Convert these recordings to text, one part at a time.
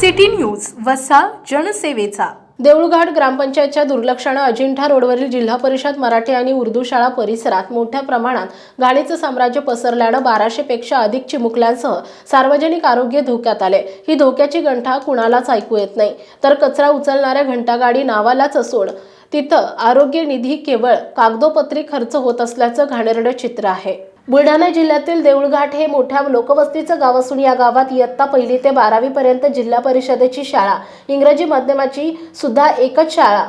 City news वसा जनसेवेचा. देऊळघाट ग्रामपंचायतच्या दुर्लक्षानं अजिंठा रोडवरील जिल्हा परिषद मराठी आणि उर्दू शाळा परिसरात मोठ्या प्रमाणात गाडीचं साम्राज्य पसरल्यानं बाराशेपेक्षा अधिक चिमुकल्यांसह सार्वजनिक आरोग्य धोक्यात आले. ही धोक्याची घंटा कुणालाच ऐकू येत नाही. तर कचरा उचलणाऱ्या घंटागाडी नावालाच असून तिथं आरोग्य निधी केवळ कागदोपत्री खर्च होत असल्याचं घाणेरडं चित्र आहे. बुलढाणा जिल्ह्यातील देऊळघाट हे मोठ्या लोकवस्तीचं गाव असून या गावात इयत्ता पहिली ते बारावीपर्यंत जिल्हा परिषदेची शाळा इंग्रजी माध्यमाची सुद्धा एकच शाळा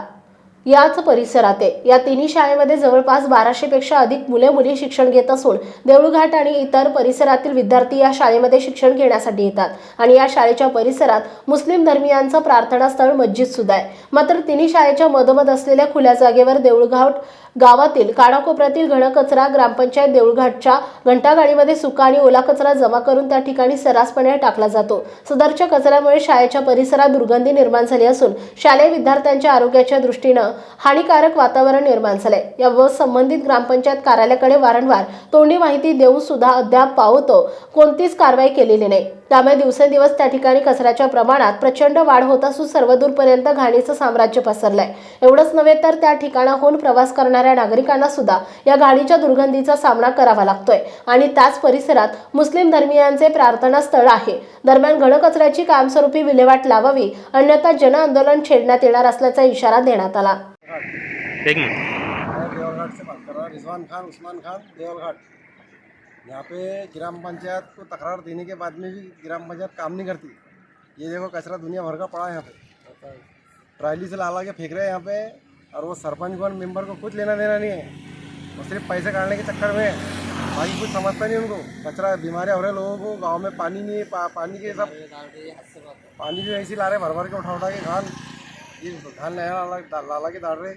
याच परिसरात आहे. या तिन्ही शाळेमध्ये जवळपास बाराशे पेक्षा अधिक मुले मुली शिक्षण घेत असून देऊळघाट आणि इतर परिसरातील विद्यार्थी या शाळेमध्ये शिक्षण घेण्यासाठी येतात. आणि या शाळेच्या परिसरात मुस्लिम धर्मियांचं प्रार्थनास्थळ मस्जिद सुद्धा आहे. मात्र तिन्ही शाळेच्या मधोमध असलेल्या खुल्या जागेवर देऊळघाट गावातील कानाकोपऱ्यातील घनकचरा ग्रामपंचायत देऊळघाटच्या घंटागाडीमध्ये सुका आणि ओला कचरा जमा करून त्या ठिकाणी सर्रासपणे टाकला जातो. सदरच्या कचऱ्यामुळे शाळेच्या परिसरात दुर्गंधी निर्माण झाली असून शालेय विद्यार्थ्यांच्या आरोग्याच्या दृष्टीनं हानिकारक वातावरण निर्माण झालंय. यावर संबंधित ग्रामपंचायत कार्यालयाकडे वारंवार तोंडी माहिती देऊन सुद्धा अद्याप पावतो. कोणतीच कारवाई केलेली नाही. त्यामुळे दिवसेंदिवस त्या ठिकाणी कचऱ्याच्या प्रमाणात प्रचंड वाढ होत असून सर्वदूरपर्यंत घाणीचं साम्राज्य पसरलंय. एवढंच नव्हे तर त्या ठिकाणाहून प्रवास करणाऱ्या नागरिकांना सुद्धा या गाडीच्या दुर्गंधीचा सामना करावा लागतोय. आणि त्याच परिसरात मुस्लिम धर्मियांचे प्रार्थनास्थळ आहे. दरम्यान घनकचऱ्याची कायमस्वरूपी विल्हेवाट लावावी अन्यथा जनआंदोलन छेडण्यात येणार असल्याचा इशारा देण्यात आला. एक मिनट. मैं देवलघाट से बात कर. रहा हूँ रिजवान खान उस्मान खान देवलघाट यहाँ पे ग्राम पंचायत को तकरार देने के बाद में भी ग्राम पंचायत काम नहीं करती। ये देखो कचरा दुनिया भर का पड़ा है यहाँ पे। ट्राली से ला ला के फेंक रहे हैं यहाँ पे और वो सरपंच को मेंबर को कुछ लेना देना नहीं है। वो सिर्फ़ पैसे काटने के चक्कर में है। बाकी कुछ समझता नहीं उनको। कचरा बीमारियाँ हो रहे लोगों को गाँव में पानी नहीं है पा, पानी के सब पानी भी ऐसे ला रहे भर भर के उठा उठा के घान ये घान नया ला ला- ला ला के डाल रहे।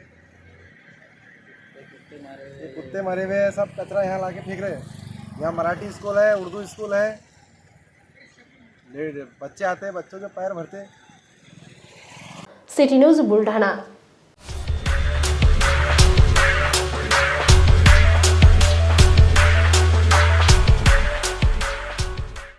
कुत्ते मरे हुए सब कचरा यहाँ ला के फेंक रहे हैं। यहाँ मराठी स्कूल है उर्दू स्कूल है। बच्चे आते हैं बच्चों के पैर भरते। City news Buldhana.